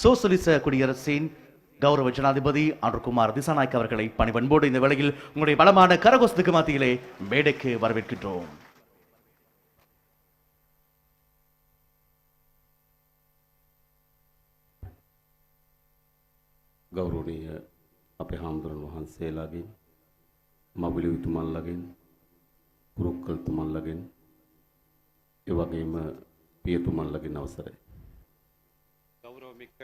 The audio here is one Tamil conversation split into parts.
சோசலிச குடியரசின் கௌரவ ஜனாதிபதி அன்றுகுமார் திசாநாயக் அவர்களை பணிவன்போடு இந்த வேளையில் உங்களுடைய பலமான கரகோசத்துக்கு மத்தியிலே மேடைக்கு வரவேற்கின்றோம் ගෞරවනීය අපේ හාමුදුරන් වහන්සේලාගෙන් මවිලි විතුමල්ලගෙන් පුරුක්කල්තුමල්ලගෙන් එවගේම පියතුමල්ලගෙන් අවසරයි. மிக்க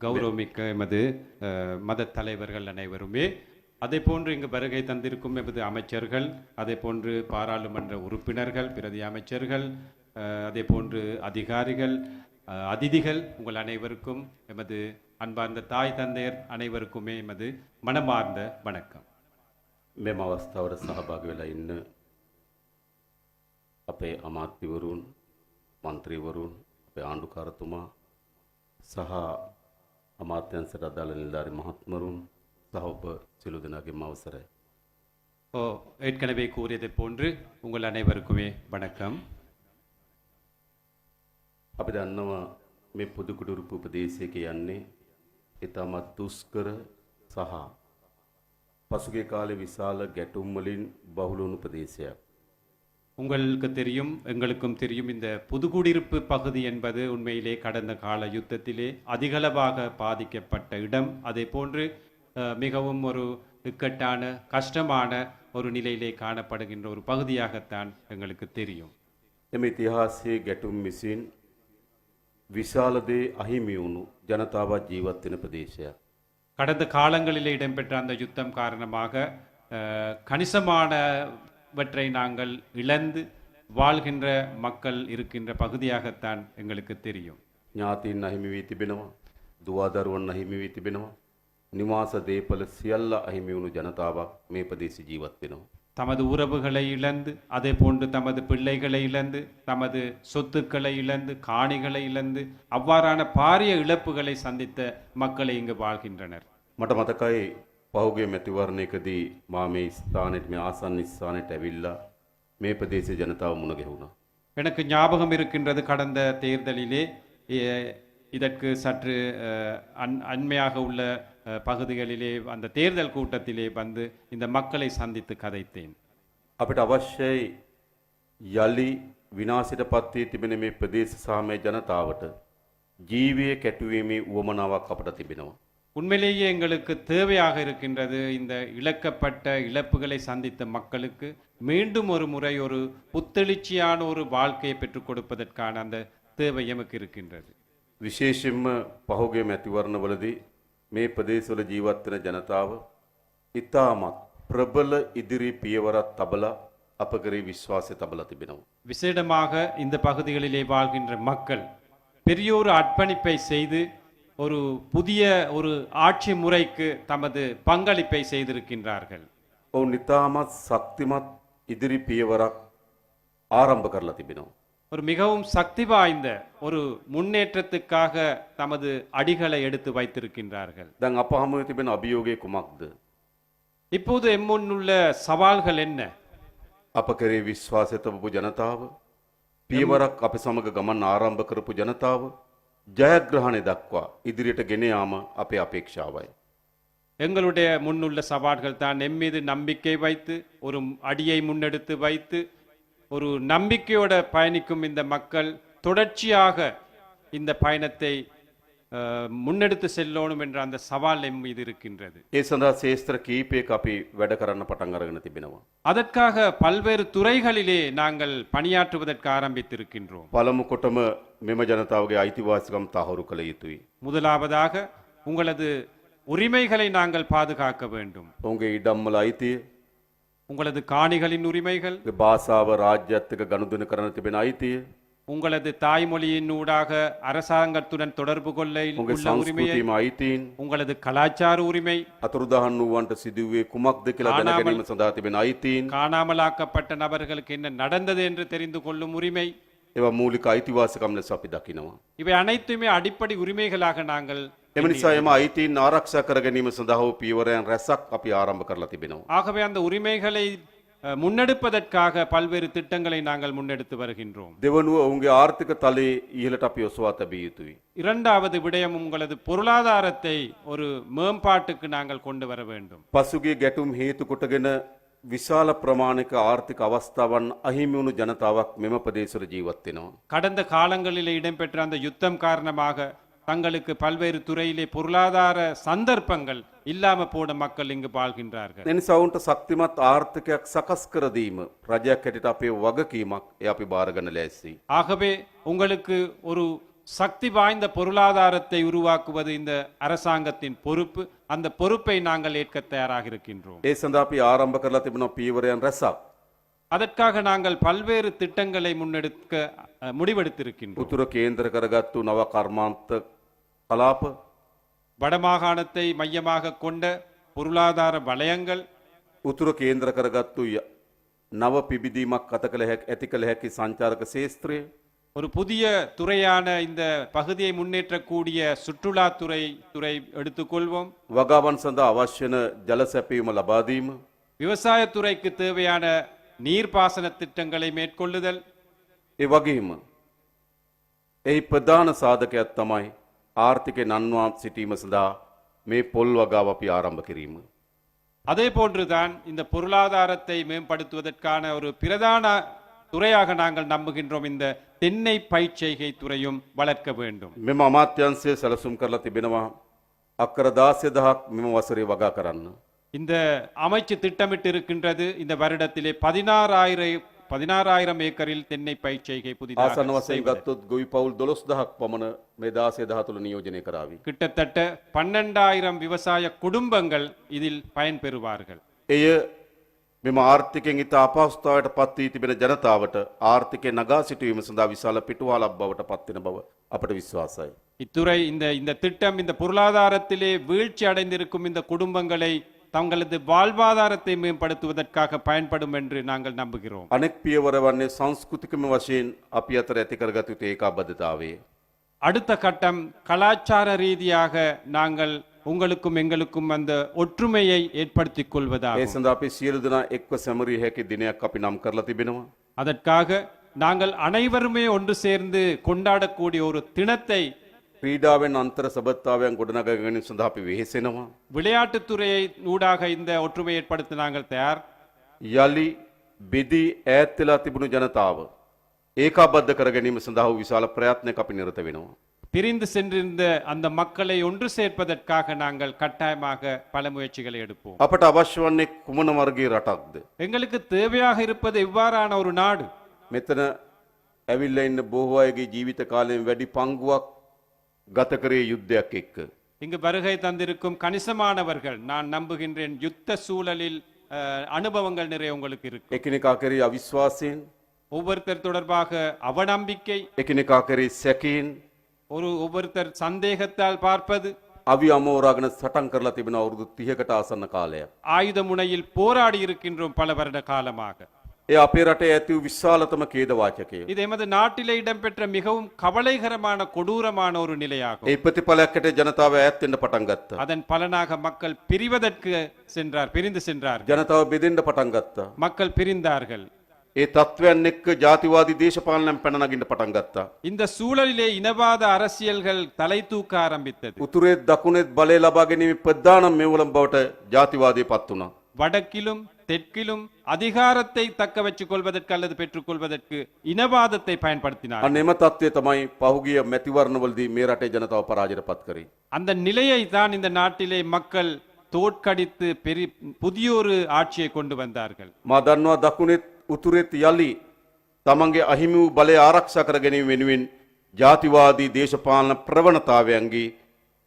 கௌரவமிக்க எமது மத தலைவர்கள் அனைவருமே அதே போன்று இங்கு வருகை தந்திருக்கும் எமது அமைச்சர்கள் அதே போன்று பாராளுமன்ற உறுப்பினர்கள் பிரதி அமைச்சர்கள் அதே போன்று அதிகாரிகள் அதிதிகள் உங்கள் அனைவருக்கும் எமது அன்பார்ந்த தாய் தந்தையர் அனைவருக்குமே எமது மனமார்ந்த வணக்கம். மேமாவஸ்தாவோட சகபாகவில்லை இன்னும் අපේ අමාත්‍යවරුන් මන්ත්‍රීවරුන් අපේ ආණ්ඩුකාරතුමා සහ අමාත්‍යන්සට අදාළ නිලධාරි මහත්මරුන් සහ ඔබ සිළු දෙනාගෙන් අවසරයි. ஓ ஏற்கனவே கூறியதைப் போன்று உங்கள் அனைவருக்குமே வணக்கம் අපි දන්නවා මේ පුදුකුඩුරුපු උපදේශයක යන්නේ ඉතාමත් දුස්කර සහ පසුගේ කාලේ විශාල ගැටුම් වලින් බහුල වුණු ප්‍රදේශයක්. உங்களுக்கு தெரியும் எங்களுக்கும் தெரியும் இந்த புதுக்குடியிருப்பு பகுதி என்பது உண்மையிலே கடந்த கால யுத்தத்திலே அதிகளவாக பாதிக்கப்பட்ட இடம் அதே போன்று அஹ், மிகவும் ஒரு இக்கட்டான கஷ்டமான ஒரு நிலையிலே காணப்படுகின்ற ஒரு பகுதியாகத்தான் எங்களுக்கு தெரியும் එම ඉතිහාසයේ ගැටුම් විසින් විශාල දේ අහිමි වුණු ජනතාවත් ජීවත් වෙන ප්‍රදේශයක්. கடந்த காலங்களிலே இடம்பெற்ற அந்த யுத்தம் காரணமாக அஹ், கணிசமானவற்றை நாங்கள் இழந்து வாழ்கின்ற மக்கள் இருக்கின்ற பகுதியாகத்தான் எங்களுக்கு தெரியும் ඥාතීන් අහිමි වී තිබෙනවා. දුවාදරුවන් අහිමි වී තිබෙනවා. නිවාස දේපල සියල්ල අහිමි වුණු ජනතාවක් මේ ප්‍රදේශ ජීවත් වෙනවා. தமது உறவுகளை இழந்து அதே போன்று தமது பிள்ளைகளை இழந்து தமது சொத்துக்களை இழந்து காணிகளை இழந்து அவ்வாறான பாரிய இழப்புகளை சந்தித்த மக்களை இங்கு வாழ்கின்றனர் මට මතකයි පහුගේ මැතිවරණයකදී මා මේ ස්ථානයට මේ ආසන්න ස්ථානයට ඇවිල්ලා මේ ප්‍රදේශ ජනතාව මුණ ගැහුණා. எனக்கு ஞாபகம் இருக்கின்றது கடந்த தேர்தலிலே எ- இதற்கு சற்று அஹ், அண் அண்மையாக உள்ள அஹ், பகுதிகளிலே அந்த தேர்தல் கூட்டத்திலே வந்து இந்த மக்களை சந்தித்து கதைத்தேன் අපිට අවශ්‍යයි යළි විනාශයට පත්වී තිබෙන මේ ප්‍රදේශ සාමය ජනතාවට ජීවය කැටුවීමේ උවමනාවක් අපට තිබෙනවා. உண்மையிலேயே எங்களுக்கு தேவையாக இருக்கின்றது இந்த இழக்கப்பட்ட இழப்புகளை சந்தித்த மக்களுக்கு மீண்டும் ஒரு முறை ஒரு புத்தெழுச்சியான ஒரு வாழ்க்கையை பெற்றுக் கொடுப்பதற்கான அந்த தேவை எமக்கு இருக்கின்றது විශේෂයෙන්ම පහුගේ මැතිවරණවලදී මේ ප්‍රදේශවල ජීවත් වෙන ජනතාව ඉතාමත් ප්‍රබල ඉදිරි පියවරක් තබලා අප කරේ විශ්වාසය තබලා තිබෙනවා. விசேடமாக இந்த பகுதிகளிலே வாழ்கின்ற மக்கள் பெரியோரு அர்ப்பணிப்பை செய்து ஒரு புதிய ஒரு ஆட்சி முறைக்கு தமது பங்களிப்பை செய்திருக்கின்றார்கள் ඔවුන් ඉතාමත් ශක්තිමත් ඉදිරි පියවරක් ආරම්භ කරලා තිබෙනවා. ஒரு மிகவும் சக்தி வாய்ந்த ஒரு முன்னேற்றத்துக்காக தமது அடிகளை எடுத்து வைத்திருக்கின்றார்கள் දැන් අප හමුවේ තිබෙන අභියෝගය කුමක්ද? இப்போது எம்முன்னுள்ள சவால்கள் என்ன අප කරේ විශ්වාසය තබපු ජනතාව පියවරක් අප සමග ගමන් ආරම්භ කරපු ජනතාව ජයග්‍රහණය දක්වා ඉදිරියට ගෙන යාම අපේ අපේක්ෂාවයි. எங்களுடைய முன்னுள்ள சவால்கள் தான் எம் மீது நம்பிக்கை வைத்து ஒரு அடியை முன்னெடுத்து வைத்து ஒரு நம்பிக்கையோட பயணிக்கும் இந்த மக்கள் தொடர்ச்சியாக இந்த பயணத்தை அஹ், முன்னெடுத்து செல்லணும் என்ற அந்த சவால் எம் மீது இருக்கின்றது ඒ සඳහා ශේස්ත්‍ර කීපයක අපි වැඩ කරන්න පටන් අරගෙන තිබෙනවා. அதற்காக பல்வேறு துறைகளிலே நாங்கள் பணியாற்றுவதற்கு ஆரம்பித்திருக்கின்றோம் පළමු කොටම මෙම ජනතාවගේ අයිතිවාසිකම් තහවුරු කළ යුතුයි. முதலாவதாக உங்களது உரிமைகளை நாங்கள் பாதுகாக்க வேண்டும் ඔවුන්ගේ ඉඩම්මල අයිතිය உங்களது காணிகளின் உரிமைகள் භාසාාව රාජ්‍යත්තක ගණුදන කරන තිබෙන අයිතිය உங்களது தாய்மொழியின் ஊடாக அரசாங்கத்துடன் தொடர்பு கொள்ள උගේ உள்ள உரிமையை සංස්කෘතිම අයිතීන් உங்களது கலாச்சார உரிமை අතුරුදහන් වූවන්ට සිදුවේ කුමක්ද කියලා දැන ආනාමල්- ගැනීම සඳහා තිබෙන අයිතීන් காணாமலாக்கப்பட்ட நபர்களுக்கு என்ன நடந்தது என்று தெரிந்து கொள்ளும் உரிமை ඒවා මූලික අයිතිවාසිකම් ලෙස අපි දකිනවා. இவை அனைத்துமே அடிப்படை உரிமைகளாக நாங்கள் එම නිසා එම අයිතීන් ආරක්ෂා කර ගැනීම සඳහා වූ පියවරයන් රැසක් අපි ආරම්භ කරලා තිබෙනවා. ஆகவே அந்த உரிமைகளை அஹ், முன்னெடுப்பதற்காக பல்வேறு திட்டங்களை நாங்கள் முன்னெடுத்து வருகின்றோம் දෙවනුව ඔවුන්ගේ ආර්ථික තලයේ ඉහළට අපි ඔසවා තැබිය යුතුයි. இரண்டாவது விடயம் உங்களது பொருளாதாரத்தை ஒரு மேம்பாட்டுக்கு நாங்கள் கொண்டு வர வேண்டும் පසුගේ ගැටුම් හේතු කොටගෙන විශාල ප්‍රමාණික ආර්ථික අවස්ථාවන් අහිමි වුණු ජනතාවක් මෙම ප්‍රදේශවල ජීවත් වෙනවා. கடந்த காலங்களில் இடம்பெற்ற அந்த யுத்தம் காரணமாக தங்களுக்கு பல்வேறு துறையிலே பொருளாதார சந்தர்ப்பங்கள் இல்லாம போன மக்கள் இங்கு வாழ்கின்றார்கள் එනිසා ඔවුන්ට ශක්තිමත් ආර්ථිකයක් සකස් කර දීම රජයක් හැටියට අපේ වගකීමක් එය අපි බාරගන්න ලෑස්ති. ஆகவே உங்களுக்கு ஒரு சக்தி வாய்ந்த பொருளாதாரத்தை உருவாக்குவது இந்த அரசாங்கத்தின் பொறுப்பு அந்த பொறுப்பை நாங்கள் ஏற்க தயாராக இருக்கின்றோம் ඒ සඳහා අපි ආරම්භ කරලා තිබෙනවා පීවරයන් රැසක්. அதற்காக நாங்கள் பல்வேறு திட்டங்களை முன்னெடுக்க அஹ், முடிவெடுத்திருக்கின்றோம் උතුර කේන්ද්‍ර කරගත්තු නව කර්මාන්ත කලාප வடமாகாணத்தை மையமாக கொண்ட பொருளாதார வலயங்கள் උතුර කේන්ද්‍ර කරගත්තු ය- නව පිබිදීමක් කත කළ හැක් ඇති කළ හැකි සංචාරක ශේස්ත්‍රය ஒரு புதிய துறையான இந்த பகுதியை முன்னேற்றக்கூடிய சுற்றுலாத்துறை துறை எடுத்துக்கொள்வோம் වගාවන් සඳහා අවශ්‍යන ජල සැපීම ලබාදීම விவசாயத்துறைக்கு தேவையான நீர்ப்பாசன திட்டங்களை மேற்கொள்ளுதல் ඒ වගේම එහි ප්‍රධාන සාධකයක් තමයි ආර්ථිකය නන්වා සිටීම සඳහා මේ පොල් වගාව අපි ආරම්භ කිරීම. அதே போன்றுதான் இந்த பொருளாதாரத்தை மேம்படுத்துவதற்கான ஒரு பிரதான துறையாக நாங்கள் நம்புகின்றோம் இந்த தென்னை பயிர்ச்செய்கை துறையும் வளர்க்க வேண்டும் මෙම අමාත්‍යන්සය සැලසුම් කරලා තිබෙනවා අක්කර දාසය දහක් මෙම වසරේ වගා කරන්න. இந்த அமைச்சு திட்டமிட்டு இருக்கின்றது இந்த வருடத்திலே பதினாறாயிரம் பதினாறாயிரம் ஏக்கரில் தென்னை பயிர்ச்செய்கை ආසන්න புதிதாக වසයෙන් செய்வது. ගත්තොත් ගොවි පවුල් දොළොස් දහක් පමණ මේ දාසය දහ තුළ නියෝජනය කරාවි. கிட்டத்தட்ட பன்னெண்டாயிரம் விவசாய குடும்பங்கள் இதில் பயன்பெறுவார்கள் එය මෙම ආර්ථිකෙන් ඉතා අපහස්ථාවට පත්වී තිබෙන ජනතාවට ආර්ථිකය නගා සිටුවීම සඳහා විශාල පිටුවාලක් බවට පත්වෙන බව අපට විශ්වාසයි. இத்துறை இந்த இந்த திட்டம் இந்த பொருளாதாரத்திலே வீழ்ச்சி அடைந்திருக்கும் இந்த குடும்பங்களை தங்களது வாழ்வாதாரத்தை மேம்படுத்துவதற்காக பயன்படும் என்று நாங்கள் நம்புகிறோம் අනෙක් පියවර වන්නේ සංස්කෘතිකම වශයෙන් අපි අතර ඇති කරගත යුතු ඒකාබද්ධතාවය. அடுத்த கட்டம் கலாச்சார ரீதியாக நாங்கள் உங்களுக்கும் எங்களுக்கும் அந்த ஒற்றுமையை ஏற்படுத்திக் ඒ கொள்வதாகும் සඳහා අපි සියලු දෙනා එක්ව සැමරිය හැකි දිනයක් අපි නම් කරලා තිබෙනවා. அதற்காக நாங்கள் அனைவருமே ஒன்று சேர்ந்து கொண்டாடக்கூடிய ஒரு தினத்தை ක්‍රීඩාවෙන් අන්තර සබත්තාවයන් ගොඩනග ගැනීම සඳහා අපි වෙහෙසෙනවා. விளையாட்டுத்துறையை ஊடாக இந்த ஒற்றுமை ஏற்படுத்த நாங்கள் தயார் යළි බෙදී ඈත්වෙලා තිබුණු ජනතාව. ඒකාබද්ධ කර ගැනීම සඳහා වූ විශාල ප්‍රයත්නයක් අපි නිරත වෙනවා. பிரிந்து சென்றிருந்த அந்த மக்களை ஒன்று சேர்ப்பதற்காக நாங்கள் கட்டாயமாக பல முயற்சிகளை எடுப்போம் අපට අවශ්‍ය වන්නේ කුමන වර්ගයේ රටක්ද. எங்களுக்கு தேவையாக இருப்பது இவ்வாறான ஒரு நாடு මෙතන ඇවිල්ල ඉන්න බොහෝ අයගේ ජීවිත කාලයෙන් වැඩි පංගුවක් ගත කරේ යුද්ධයක් එක්ක. இங்கு வருகை தந்திருக்கும் கணிசமானவர்கள் நான் நம்புகின்றேன் யுத்த சூழலில் அஹ், அனுபவங்கள் நிறைய உங்களுக்கு இருக்கு එකිනෙකා කරේ අවිශ්වාසයෙන් ஒவ்வொருத்தர் தொடர்பாக அவநம்பிக்கை එකිනෙකා කරේ සැකීන් ஒரு ஒவ்வொருத்தர் சந்தேகத்தால் பார்ப்பது අවි අමෝරාගෙන සටන් කරලා තිබෙන අවුරුදු තිහකට ආසන්න කාලයක්. ஆயுத முனையில் போராடி இருக்கின்றோம் பல வருட காலமாக ඒ අපේ රටේ ඇති වූ විශාලතම කේදවාචකය. இது எமது நாட்டிலே இடம்பெற்ற மிகவும் கவலைகரமான கொடூரமான ஒரு நிலையாகும் ඒ ප්‍රතිඵලයක්කට ජනතාව ඇත්තෙන්ට පටන් ගත්තා. அதன் பலனாக மக்கள் பிரிவதற்கு சென்றார் பிரிந்து சென்றார் ජනතාව බෙදෙන්ට පටන් ගත්තා. மக்கள் பிரிந்தார்கள் ඒ තත්ත්වයන් එක්ක ජාතිවාදී දේශපාලනයන් පැනනගින්ට පටන් ගත්තා. இந்த சூழலிலே இனவாத அரசியல்கள் தலை தூக்க ஆரம்பித்தது උතුරේත් දකුණෙත් බලය ලබා ගැනීම ප්‍රධානම් මෙවලම් බවට ජාතිවාදය පත් වුණා. வடக்கிலும் தெற்கிலும் அதிகாரத்தை தக்க வச்சுக் கொள்வதற்கு அல்லது பெற்றுக்கொள்வதற்கு இனவாதத்தை பயன்படுத்தினார் අන්න එම තත්ත්වය තමයි පහුගිය මැතිවරණවලදී මේ රටේ ජනතාව පරාජයට පත් කරේ. அந்த நிலையை தான் இந்த நாட்டிலே மக்கள் தோற்கடித்து பெரி புதியொரு ஆட்சியை கொண்டு வந்தார்கள் මා දන්නවා දකුණෙත් උතුරෙත් යළි තමන්ගේ අහිමි වූ බලය ආරක්ෂා කර ගැනීම වෙනුවෙන් ජාතිවාදී දේශපාලන ප්‍රවණතාවයන්ගේ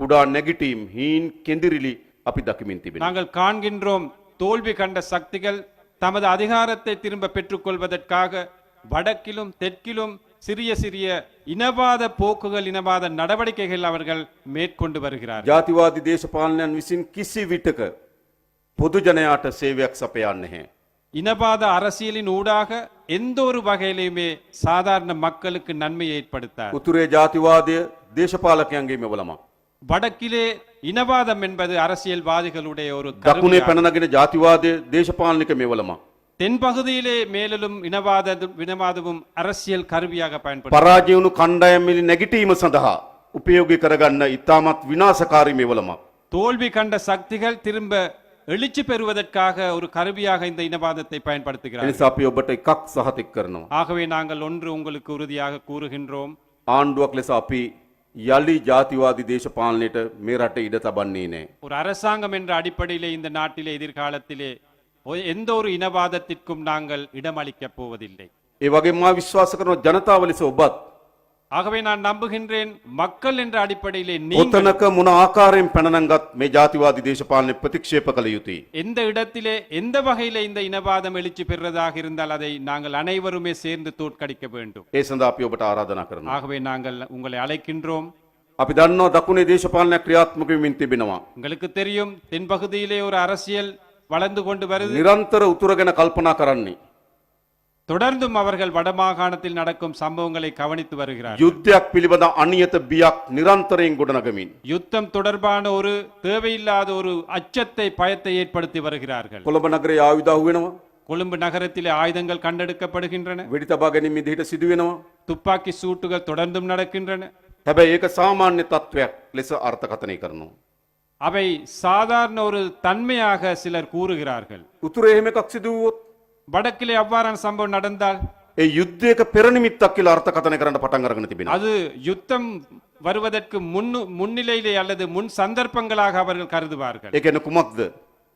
කුඩා නැගිටීම් හීන් කෙඳිරිලි අපි දකිමින් තිබෙන. நாங்கள் காண்கின்றோம் தோல்வி கண்ட சக்திகள் தமது அதிகாரத்தை திரும்ப பெற்றுக்கொள்வதற்காக வடக்கிலும் தெற்கிலும் சிறிய சிறிய இனவாத போக்குகள் இனவாத நடவடிக்கைகள் அவர்கள் மேற்கொண்டு வருகிறார்கள் ජාතිවාදී දේශපාලනයන් විසින් කිසි විටක පොදු ජනයාට සේවයක් සපයන්න නැහැ. இனவாத அரசியலின் ஊடாக எந்த ஒரு வகையிலுமே சாதாரண மக்களுக்கு நன்மையை ஏற்படுத்தார் උතුරේ ජාතිවාදය දේශපාලකයන්ගේ මෙවලම. வடக்கிலே இனவாதம் என்பது அரசியல்வாதிகளுடைய ஒரு දකුණේ கருவியாகும். පැනනගෙන ජාතිවාදය දේශපාලනික මෙවලම. தென்பகுதியிலே மேலும் இனவாத இனவாதமும் அரசியல் கருவியாக பயன்படும் පරාජය වුණු කණ්ඩායම්මිලි නැගිටීම සඳහා උපයෝගී කරගන්න ඉතාමත් විනාශකාරී මෙවලමක්. தோல்வி கண்ட சக்திகள் திரும்ப எழுச்சி பெறுவதற்காக ஒரு கருவியாக இந்த இனவாதத்தை பயன்படுத்துகிறார்கள் එනිසා අපි ඔබට එකක් සහතික් කරනවා. ஆகவே நாங்கள் ஒன்று உங்களுக்கு உறுதியாக கூறுகின்றோம் ආණ්ඩුවක් ලෙස අපි යළි ජාතිවාදී දේශපාලනයට මේ රට ඉඩ තබන්නේ නෑ. ஒரு அரசாங்கம் என்ற அடிப்படையிலே இந்த நாட்டிலே எதிர்காலத்திலே ஒ- எந்த ஒரு இனவாதத்திற்கும் நாங்கள் இடமளிக்கப் போவதில்லை ඒ වගේ මා විශ්වාස කරන ජනතාව ලෙස ඔබත් ஆகவே நான் நம்புகின்றேன் மக்கள் என்ற அடிப்படையிலே நீங்கள் ඔතනක මොන ආකාරයෙන් පැනනංගත් මේ ජාතිවාදී දේශපාලනය ප්‍රතික්ෂේප කළ යුතුයි. எந்த இடத்திலே எந்த வகையிலே இந்த இனவாதம் எழுச்சி பெறுவதாக இருந்தால் அதை நாங்கள் அனைவருமே சேர்ந்து தோற்கடிக்க வேண்டும் ඒ සඳහා අපි ඔබට ආරාධනා කරනවා. ஆகவே நாங்கள் உங்களை அழைக்கின்றோம் අපි දන්නවා දකුණේ දේශපාලනයක් ක්‍රියාත්මක වෙමින් තිබෙනවා. உங்களுக்கு தெரியும் தென்பகுதியிலே ஒரு அரசியல் வளர்ந்து கொண்டு வருது නිරන්තර උතුර ගැන කල්පනා කරන්නේ. தொடர்ந்தும் அவர்கள் வடமாகாணத்தில் நடக்கும் சம்பவங்களை கவனித்து வருகிறார் යුද්ධයක් පිළිබඳ අනියත බියක් නිරන්තරයෙන් ගොඩනගමින්. யுத்தம் தொடர்பான ஒரு தேவையில்லாத ஒரு அச்சத்தை பயத்தை ஏற்படுத்தி வருகிறார்கள் කොළඹ නගරේ ආයුධ වෙනවා. கொழும்பு நகரத்திலே ஆயுதங்கள் கண்டெடுக்கப்படுகின்றன වෙඩි තබා ගැනීම විදිහට සිදුවෙනවා. துப்பாக்கி சூட்டுகள் தொடர்ந்தும் நடக்கின்றன හැබැයි ඒක සාමාන්‍ය තත්ත්වයක් ලෙස අර්ථකථනය කරනවා. அவை சாதாரண ஒரு தன்மையாக சிலர் கூறுகிறார்கள் උතුරේ එහෙම එකක් සිදුවුවොත් வடக்கிலே அவ்வாறான சம்பவம் நடந்தால் ඒ යුද්ධයක පෙරනිමිත්තක් කියලා අර්ථකථනය කරන්න පටන් අරගෙන තිබෙනවා. அது யுத்தம் வருவதற்கு முன்னு முன்னிலையிலே அல்லது முன் சந்தர்ப்பங்களாக அவர்கள் கருதுவார்கள் ඒ කියන්නේ කුමක්ද?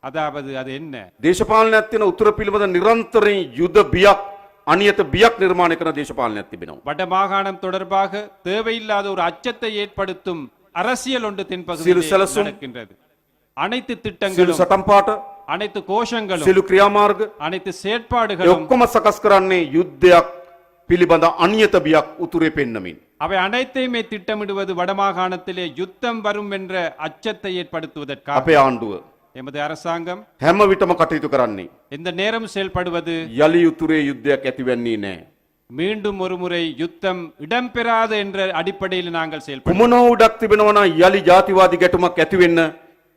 அதாவது அது என்ன දේශපාලනයක් තියෙන උතුර පිළිබඳ නිරන්තරයෙන් යුද බියක් අනියත බියක් නිර්මාණය කරන දේශපාලනයක් තිබෙනවා. வட மாகாணம் தொடர்பாக தேவையில்லாத ஒரு அச்சத்தை ஏற்படுத்தும் அரசியல் ஒன்று சிறு தென்பகுதியில் செலசும் நடக்கின்றது அனைத்து සියලු திட்டங்களும் සටන්පාට அனைத்து கோஷங்களும் සියලු ක්‍රියාමාර්ග அனைத்து ඒ செயற்பாடுகளும் ඔක්කොම සකස් කරන්නේ යුද්ධයක් පිළිබඳ අනියත බියක් උතුරේ පෙන්නමින්. அவை அனைத்தையுமே திட்டமிடுவது வடமாகாணத்திலே யுத்தம் வரும் என்ற அச்சத்தை ஏற்படுத்துவதற்காக අපේ ආණ්ඩුව எமது அரசாங்கம் හැම විටම කටයුතු කරන්නේ. எந்த நேரம் செயல்படுவது යළි උතුරේ යුද්ධයක් ඇතිවන්නේ නෑ. மீண்டும் ஒருமுறை யுத்தம் இடம்பெறாது என்ற அடிப்படையில் நாங்கள் செயல்படும் කුමනෝ උඩක් තිබෙනවන යළි ජාතිවාදි ගැටුමක් ඇතිවෙන්න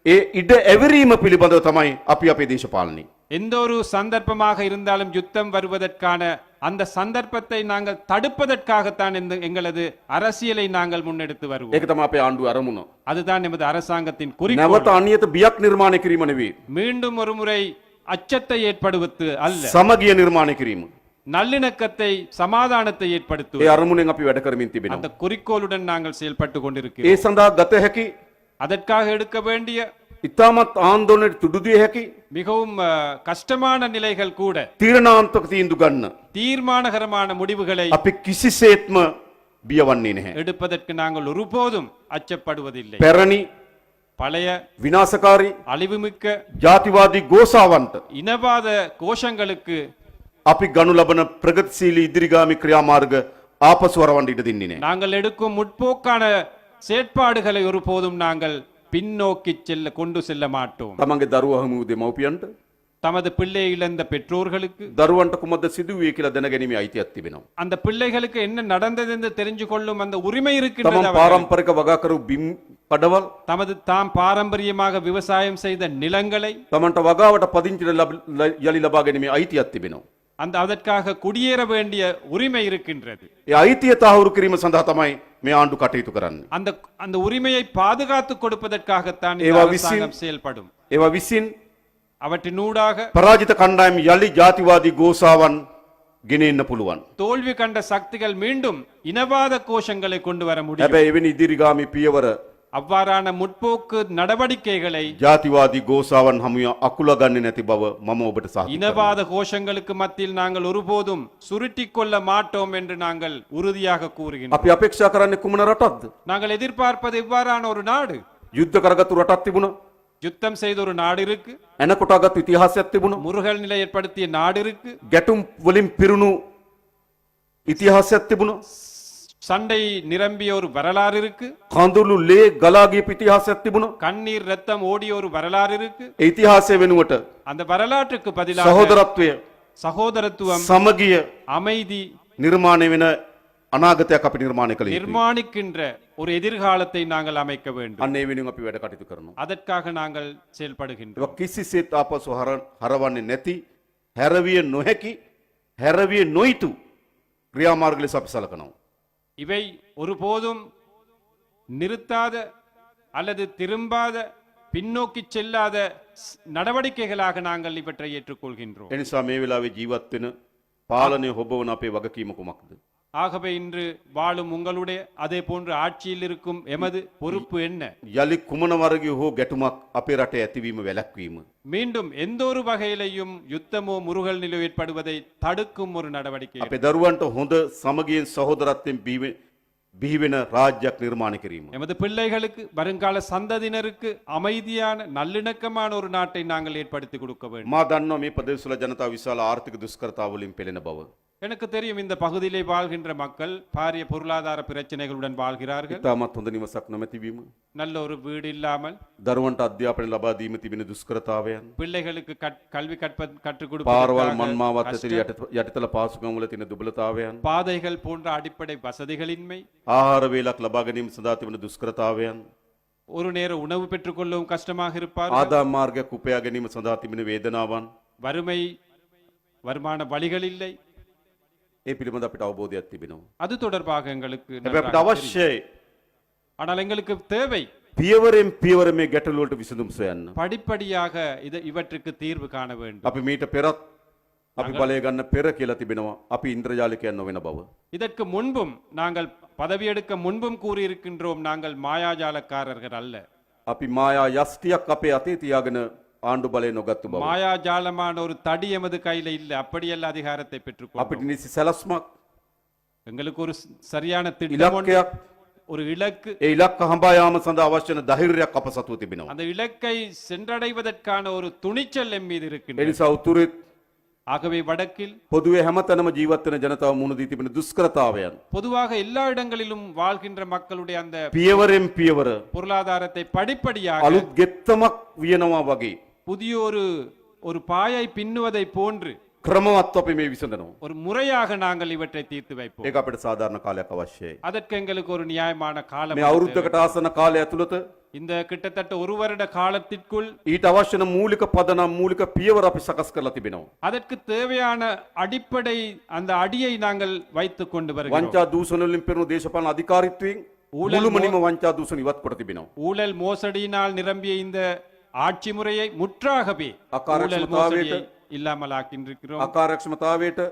ඒ ඉඩ ඇවරීම පිළිබඳව තමයි අපි අපේ දේශපාලනය. எந்த ஒரு சந்தர்ப்பமாக இருந்தாலும் யுத்தம் வருவதற்கான அந்த சந்தர்ப்பத்தை நாங்கள் தடுப்பதற்காகத்தான் இந்த எங்களது அரசியலை நாங்கள் முன்னெடுத்து வருவோம் ඒක තම අපේ ආණ්ඩුව අරමුණ. அதுதான் எமது அரசாங்கத்தின் குறிக்கோள் නැවත අනියත බියක් නිර්මාණය කිරීම නෙවේ. மீண்டும் ஒருமுறை அச்சத்தை ஏற்படுவது அல்ல සමගිය නිර්මාණය කිරීම. நல்லிணக்கத்தை சமாதானத்தை ඒ ஏற்படுத்துவது අරමුණෙන් අපි වැඩ කරමින් அந்த තිබෙනවා. குறிக்கோளுடன் நாங்கள் செயல்பட்டு ඒ கொண்டிருக்கிறோம் සඳහා ගත හැකි அதற்காக எடுக்க வேண்டிய ඉතාමත් ආන්දෝලනයට තුඩුදිය හැකි மிகவும் அஹ், கஷ்டமான நிலைகள் கூட තීරණාන්තක තීන්දු ගන්න. தீர்மானகரமான முடிவுகளை අපි කිසිසේත්ම බියවන්නේ නැහැ. எடுப்பதற்கு நாங்கள் ஒருபோதும் அச்சப்படுவதில்லை පැරණි பழைய විනාශකාරී அழிவுமிக்க ජාතිවාදී ගෝසාවන්ට இனவாத கோஷங்களுக்கு අපි ගනු ලබන ප්‍රගතිශීලී ඉදිරිගාමි ක්‍රියාමාර්ග ආපසුවරවන්ට ඉඩ දෙන්නේ නැහැ. நாங்கள் எடுக்கும் முற்போக்கான செயற்பாடுகளை ஒருபோதும் நாங்கள் பின்னோக்கி செல்ல கொண்டு செல்ல மாட்டோம் තමන්ගේ දරුව හමු දෙමව්පියන්ට தமது பிள்ளை இழந்த பெற்றோர்களுக்கு දරුවන්ට කුමද සිදුවේ කියලා දැනගැනීමේ අයිතියක් තිබෙනවා. அந்த பிள்ளைகளுக்கு என்ன நடந்தது என்று தெரிஞ்சு கொள்ளும் அந்த உரிமை තමන් இருக்கின்றது அவர்களுக்கு. පාරම්පරික වගාකරු බිම් පඩවල් தமது தாம் பாரம்பரியமாக விவசாயம் செய்த நிலங்களை තමන්ට වගාවට පදිංචිට ලබ- ල- යළි ලබා ගැනීමේ අයිතියක් තිබෙනවා. அந்த அதற்காக குடியேற வேண்டிய உரிமை இருக்கின்றது ඒ අයිතිය තහවුරු කිරීම සඳහා තමයි මේ ආණ්ඩු කටයුතු කරන්නේ. அந்த அந்த உரிமையை பாதுகாத்து கொடுப்பதற்காகத்தான் இந்த ඒවා அரசாங்கம் විසින්- செயல்படும் ඒවා විසින් அவற்றினூடாக පරාජිත කණ්ඩායම් යළි ජාතිවාදී ගෝසාවන් ගෙනෙන්න පුළුවන්. தோல்வி கண்ட சக்திகள் மீண்டும் இனவாத கோஷங்களை கொண்டு வர முடியும் හැබැයි එවැනි ඉදිරිගාමි පියවර அவ்வாறான முற்போக்கு நடவடிக்கைகளை ජාතිවාදී ගෝසාවන් හමුව අකුල ගන්න නැති බව මම ඔබට සහ. இனவாத கோஷங்களுக்கு மத்தியில் நாங்கள் ஒருபோதும் சுருட்டிக் கொள்ள மாட்டோம் என்று நாங்கள் உறுதியாக கூறுகின்றோம் අපි අපේක්ෂා කරන්නේ කුමන රටක්ද. நாங்கள் எதிர்பார்ப்பது இவ்வாறான ஒரு நாடு යුද්ධ කරගත්තු රටක් තිබුණ யுத்தம் செய்த ஒரு நாடு இருக்கு ඇනකොටගත් ඉතිහාසයක් තිබුණ முருகல் நிலை ஏற்படுத்திய நாடு இருக்கு ගැටුම් වලින් පිරුණු ඉතිහාසයක් තිබුණ சண்டை நிரம்பிய ஒரு வரலாறு இருக்கு කඳුළු ලේ ගලාගිය ඉතිහාසයක් තිබුණ கண்ணீர் ரத்தம் ஓடிய ஒரு வரலாறு இருக்கு ඒ ඉතිහාසය වෙනුවට அந்த வரலாற்றுக்கு பதிலாக සහෝදරත්වය சகோதரத்துவம் සමගිය அமைதி නිර්මාණය වෙන අනාගතයක් අපි නිර්මාණය කළ යුතුයි. நிர்மாணிக்கின்ற ஒரு எதிர்காலத்தை நாங்கள் அமைக்க வேண்டும் අන්න ඒ වෙනුවෙන් අපි වැඩ කටයුතු කරනවා. அதற்காக நாங்கள் செயல்படுகின்றோம் ඒවා කිසිසේත් ආපසු හර- හරවන්නේ නැති හැරවිය නොහැකි හැරවිය නොයිතු ක්‍රියාමාර්ග ලෙස අපි සලකනවා. இவை ஒருபோதும் நிறுத்தாத அல்லது திரும்பாத பின்னோக்கி செல்லாத ஸ்- நடவடிக்கைகளாக நாங்கள் இவற்றை ஏற்றுக்கொள்கின்றோம் එනිසා මේ වෙලාවේ ජීවත් වෙන පාලනය හොබවන අපේ වගකීම කුමක්ද? ஆகவே இன்று வாழும் உங்களுடைய அதே போன்று ஆட்சியில் இருக்கும் எமது பொறுப்பு என்ன යළි කුමන වර්ගය හෝ ගැටුමක් අපේ රටේ ඇතිවීම වැළැක්වීම. மீண்டும் எந்த ஒரு வகையிலையும் யுத்தமோ முருகல் நிலை ஏற்படுவதை தடுக்கும் ஒரு நடவடிக்கை අපේ දරුවන්ට හොඳ සමගියෙන් සහෝදරත්වයෙන් බිහිවෙ- බිහිවෙන රාජ්‍යයක් නිර්මාණය කිරීම. எமது பிள்ளைகளுக்கு வருங்கால சந்ததியினருக்கு அமைதியான நல்லிணக்கமான ஒரு நாட்டை நாங்கள் ஏற்படுத்தி கொடுக்க வேண்டும் මා දන්නවා මේ ප්‍රදේශවල ජනතාව විශාල ආර්ථික දුෂ්කරතාවලින් පෙළෙන බව. எனக்கு தெரியும் இந்த பகுதியிலே வாழ்கின்ற மக்கள் பாரிய பொருளாதார பிரச்சனைகளுடன் வாழ்கிறார்கள் ඉතාමත් හොඳ නිවසක් නොමැතිවීම. நல்ல ஒரு வீடு இல்லாமல் දරුවන්ට අධ්‍යාපනය ලබා දීම තිබෙන දුෂ්කරතාවයන්. பிள்ளைகளுக்கு கற்- கல்வி கற்ப கற்றுக் පාරවල් கொடுப்பதற்காக මන්මාවත් ඇතර கஷ்டம், යටත- යටිතල පාසුකම්වල තියෙන දුබලතාවයන්. பாதைகள் போன்ற அடிப்படை வசதிகளின்மை ආහාර වේලක් ලබා ගැනීම සඳහා තිබෙන දුෂ්කරතාවයන්. ஒரு நேர உணவு பெற்றுக்கொள்ளவும் கஷ்டமாக இருப்பார்கள் ආදායම් මාර්ගයක් උපයා ගැනීම සඳහා තිබෙන වේදනාවන්. வறுமை வருமான வழிகள் இல்லை ඒ පිළිබඳ අපිට අවබෝධයක් තිබෙනවා. அது தொடர்பாக எங்களுக்கு හැබැයි நன்றாக අපිට தெரியும். අවශ්‍යයි ஆனால் எங்களுக்கு தேவை පියවරෙන් පියවර මේ ගැටලුවලට විසඳුම් සොයන්න. படிப்படியாக இது இவற்றுக்கு தீர்வு காண வேண்டும் අපි මීට පෙරත් අපි බලය ගන්න පෙර කියලා තිබෙනවා අපි ඉන්ද්‍රජාලිකයන් නොවෙන බව. இதற்கு முன்பும் நாங்கள் பதவியெடுக்க முன்பும் கூறியிருக்கின்றோம் நாங்கள் மாயாஜாலக்காரர்கள் அல்ல අපි මායා යස්ටියක් අපේ අතේ තියාගෙන ආණ්ඩු බලය නොගත්තු බව. மாயாஜாலமான ஒரு தடி எமது கையில இல்லை அப்படியல்ல அதிகாரத்தை பெற்றுக்கொண்டோம் අපිට නිසි සැලස්මක් எங்களுக்கு ஒரு ஸ்- சரியான திட்டம் ஒன்று, ඉලක්කයක් ஒரு இலக்கு ඒ ඉලක්ක හඹායාම සඳහා අවශ්‍යන දහිරයක් අප සතුව තිබෙනවා. அந்த இலக்கை சென்றடைவதற்கான ஒரு துணிச்சல் எம் மீது இருக்கின்றது එනිසා උතුරෙත් ஆகவே வடக்கில் පොදුවේ හැමතැනම ජීවත්වන ජනතාව මුණදී තිබෙන දුෂ්කරතාවයන්. பொதுவாக எல்லா இடங்களிலும் வாழ்கின்ற மக்களுடைய அந்த පියවරෙන් පියවර பொருளாதாரத்தை படிப்படியாக අලුත් ගෙත්තමක් වියනවා වගේ. புதிய ஒரு ஒரு பாயை பின்னுவதை போன்று ක්‍රමවත් අපි මේ විසඳනවා. ஒரு முறையாக நாங்கள் இவற்றை தீர்த்து வைப்போம் ඒක අපිට සාධාරණ කාලයක් අවශ්‍යයි. அதற்கு எங்களுக்கு ஒரு நியாயமான காலம் මේ தேவை. අවුරුද්ධකට ආසන කාලය ඇතුළත இந்த கிட்டத்தட்ட ஒரு வருட காலத்திற்குள் ඊට අවශ්‍යන මූලික පදනම් මූලික පියවර අපි සකස් කරලා තිබෙනවා. அதற்கு தேவையான அடிப்படை அந்த அடியை நாங்கள் வைத்துக் கொண்டு வருகிறோம் වංචා දූෂණවලින් පෙරුණු දේශපාලන අධිකාරීත්වයෙන් ඌලල් මුළුමනින්ම වංචා දූෂණ ඉවත් කොට තිබෙනවා. ஊழல் மோசடியினால் நிரம்பிய இந்த ஆட்சி முறையை முற்றாகவே இல்லாமலாக்கின்றிருக்கிறோம். அகாரக்ஷமதாவேட்டு.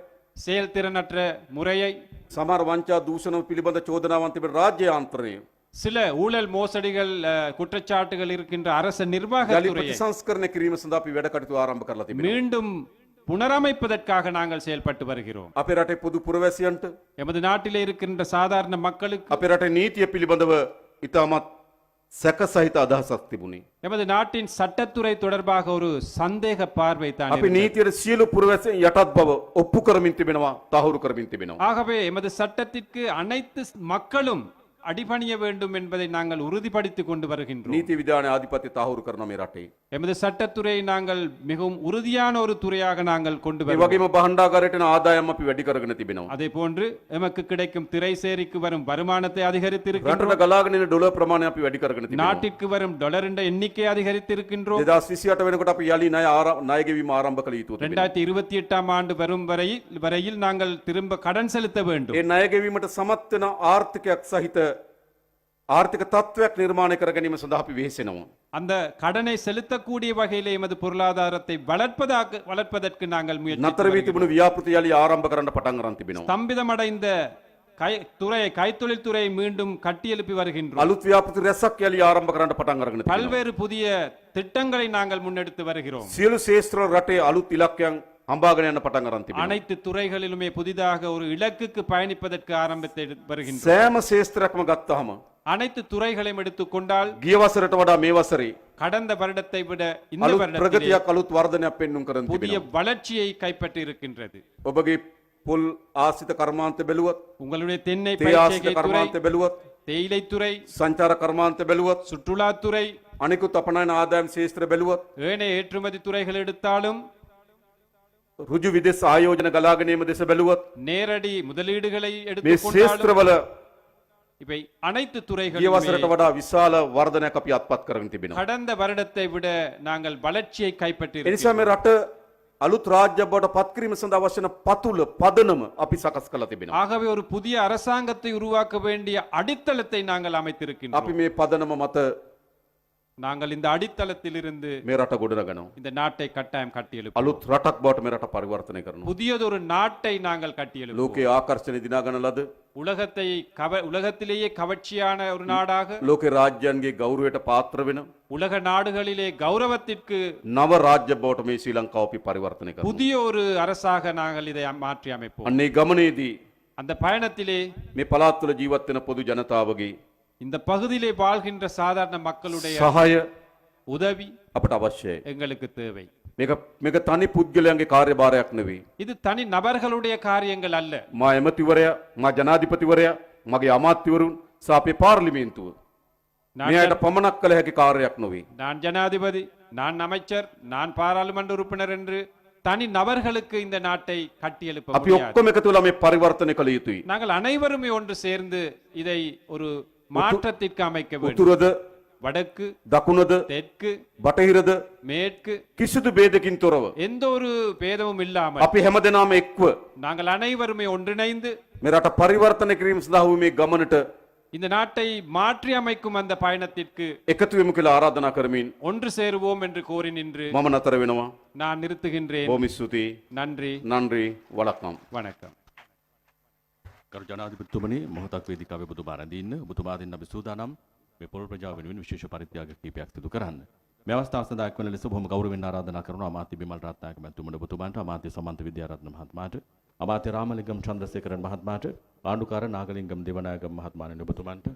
செயல்திறனற்ற முறையை சமர் வஞ்சா தூஷணம் பிலிபந்த சோதனாவந்திபர் ராஜ்யாந்தரே சில ஊழல் மோசடிகள் குற்றச்சாட்டுகள் இருக்கின்ற அரச நிர்வாக சம்ஸ்கரண கிரீம சந்தாப்பி வேடக்கட்டு ஆரம்ப கரலதி மீண்டும் புனரமைப்பதற்காக நாங்கள் செயல்பட்டு வருகிறோம். அப்பிராட்டை புது புரவேசியன்ட் எமது நாட்டிலே இருக்கின்ற சாதாரண மக்களுக்கு அப்பிராட்டை நீத்திய பிலிபந்தவ இத்தாமத் සැක සහිත අදහසක් තිබුණේ. எமது நாட்டின் சட்டத்துறை தொடர்பாக ஒரு சந்தேக பார்வை தான் අපි නීතියට සියලු පුරවැසියන් යටත් බව ඔප්පු කරමින් තිබෙනවා තහවුරු කරමින් තිබෙනවා. ஆகவே எமது சட்டத்திற்கு அனைத்து மக்களும் அடிபணிய வேண்டும் என்பதை நாங்கள் உறுதிப்படுத்திக் கொண்டு வருகின்றோம். நீதி விதான ஆதிபத்திய தாகூர் கரணம் இராட்டை எமது சட்டத்துறையை நாங்கள் மிகவும் உறுதியான ஒரு துறையாக நாங்கள் கொண்டு வரும் வகைம பகண்டாகாரட்டின் ஆதாயம் அப்பி வெட்டி திபினோம். அதே போன்று எமக்கு கிடைக்கும் திரை சேரிக்கு வரும் வருமானத்தை அதிகரித்து இருக்கின்றோம் கலாகனின் டொலர் பிரமாணம் அப்படி வெட்டி கரகன நாட்டிற்கு வரும் டொலர் என்ற எண்ணிக்கை அதிகரித்து இருக்கின்றோம் தேதாஸ் விசியாட்ட வேணும் கூட அப்படி நாய ஆரா நாயகவியும் ஆரம்ப கலியுத்து ரெண்டாயிரத்தி இருபத்தி எட்டாம் ஆண்டு வரும் வரையில் வரையில் நாங்கள் திரும்ப கடன் செலுத்த வேண்டும். நாயகவி மட்டும் சமத்தின ஆர்த்திக சகித்த ආර්ථික තත්ත්වයක් නිර්මාණය කර ගැනීම සඳහා අපි වෙහෙසෙනවා. அந்த கடனை செலுத்தக்கூடிய வகையிலே எமது பொருளாதாரத்தை வளர்ப்பதாக வளர்ப்பதற்கு நாங்கள் முயற்சி නතර වී තිබුණු ව්‍යාපෘති යලි ආරම්භ කරන්න පටන් අරන් තිබෙනවා. ஸ்தம்பிதமடைந்த கை துறையை கைத்தொழில் துறையை மீண்டும் கட்டியெழுப்பி வருகின்றோம் අලුත් ව්‍යාපෘති රැසක් යලි ආරම්භ කරන්න පටන් අරගෙන තිබෙනවා. பல்வேறு புதிய திட்டங்களை நாங்கள் முன்னெடுத்து வருகிறோம் සියලු ශේෂ්ත්‍ර රටේ අලුත් ඉලක්කයන් அம்பாகனி எனப்பட்டங்கிறான் அனைத்து துறைகளிலுமே புதிதாக ஒரு இலக்குக்கு பயணிப்பதற்கு ஆரம்பித்து வருகின்றன சேம அனைத்து துறைகளையும் எடுத்துக் கொண்டால் கியவசரட்ட மேவசரி. கடந்த வருடத்தை விட இந்த வருடம் புதிய வளர்ச்சியை கைப்பற்றி இருக்கின்றது புல் ஆசித கர்மாந்த பெலுவத் உங்களுடைய தென்னை பயிற்சிகை கர்மாந்த பெலுவத் தேயிலை துறை சஞ்சார கர்மாந்த பெலுவத் சுற்றுலா துறை அணிக்கு தப்பனான ஆதாயம் சேஸ்திர பெலுவத் ஏனைய ஏற்றுமதி துறைகள் எடுத்தாலும் රුජු විදෙස් ආයෝජන ගලාගෙනීම දෙස බැලුවත් நேரடி முதலீடுகளை මේ எடுத்துக்கொண்டாலும் ශේෂ්ත්‍රවල இவை அனைத்து ගිය துறைகளும் වසරට වඩා විශාල වර්ධනයක් අපි අත්පත් කරගෙන තිබෙනවා. கடந்த வருடத்தை விட நாங்கள் வளர்ச்சியை கைப்பற்றி එනිසා මේ රට අලුත් රාජ්‍ය බවට පත්කිරීම සඳහා අවශ්‍ය වන පතුල පදනම අපි සකස් කළ තිබෙනවා. ஆகவே ஒரு புதிய அரசாங்கத்தை உருவாக்க வேண்டிய அடித்தளத்தை நாங்கள் அமைத்திருக்கின்றோம் අපි මේ පදනම මත நாங்கள் இந்த அடித்தளத்திலிருந்து මේ රට ගොඩනගනවා. இந்த நாட்டை கட்டாயம் கட்டியெழுப்போம் අලුත් රටක් බවට මේ රට පරිවර්තනය කරනවා. புதியதொரு நாட்டை நாங்கள் கட்டியெழுப்போம் ලෝකයේ ආකර්ෂණ දිනාගන ලද உலகத்தை கவ உலகத்திலேயே கவர்ச்சியான ஒரு நாடாக ලෝක රාජ්‍යන්ගේ ගෞරවයට පාත්‍ර වෙන உலக நாடுகளிலே கௌரவத்திற்கு නව රාජ්‍ය බවට මේ ශ්‍රී ලංකාව අපි පරිවර්තනය කරනවා. புதிய ஒரு அரசாக நாங்கள் இதை மாற்றி அமைப்போம் අන්නේ ගමනේදී அந்த பயணத்திலே මේ පළාත් තුළ ජීවත් වෙන පොදු ජනතාවගේ இந்த பகுதியிலே வாழ்கின்ற சாதாரண மக்களுடைய සහාය உதவி අපට අවශ්‍යයි. எங்களுக்கு தேவை මේක මේක තනි පුද්ගලයන්ගේ කාර්යභාරයක් නෙවෙයි. இது தனி நபர்களுடைய காரியங்கள் அல்ல මා එමතිවරයා මා ජනාධිපතිවරයා මගේ අමාත්‍යවරුන් සහ අපේ පාර්ලිමේන්තුව நான் මේ අයට පමණක් කළ හැකි කාර්යයක් නොවේ. நான் ஜனாதிபதி நான் அமைச்சர் நான் பாராளுமன்ற உறுப்பினர் என்று தனி நபர்களுக்கு இந்த நாட்டை கட்டியெழுப்ப අපි முடியாது ඔක්කොම එකතු වෙලා මේ පරිවර්තනය කළ යුතුයි. நாங்கள் அனைவருமே ஒன்று சேர்ந்து இதை ஒரு மாற்றத்திற்கு அமைக்க வேண்டும். வடக்கு දකුණද தெற்கு බටහිරද மேற்கு கிசுது ભેදකින් துறவு. எந்த ஒரு பேதமும் இல்லாமல் අපි හැමදෙනාම එක්ව நாங்கள் அனைவருமே ஒன்றிணைந்து மிராட்ட பரிவர்த்தனை கிரீம் කිරීම සඳහා இந்த நாட்டை மாற்றி அமைக்கும் அந்த பயணத்திற்கு එකතු ஆராதனா கருமீன். ஒன்று சேருவோம் என்று கோரி நின்று මම නතර நான் நிறுத்துகின்றேன். ஓமி சுதி நன்றி. நன்றி. வணக்கம். வணக்கம். ගරු ජනාධිපතිතුමනි මොහොතක් වේදිකාවේ ඔබතුමා රැඳී ඉන්න ඔබතුමා දෙන්න අපි සූදානම් මේ පොල් ප්‍රජාව වෙනුවෙන් විශේෂ පරිත්‍යාග කීපයක් සිදු කරන්න. මේ අවස්ථාව සඳහා එක්වන ලෙස බොහොම ගෞරවයෙන් ආරාධනා කරනවා අමාත්‍ය බිමල් රත්නායක මැතිතුමනි ඔබතුමාට අමාත්‍ය සමන්ත විද්‍යාරත්න මහත්මයාට අමාත්‍ය රාමලිංගම් චන්ද්‍රසේකරන් මහත්මයාට ආණ්ඩුකාර නාගලිංගම් දේවනායක මහත්මයාණන් ඔබතුමන්ට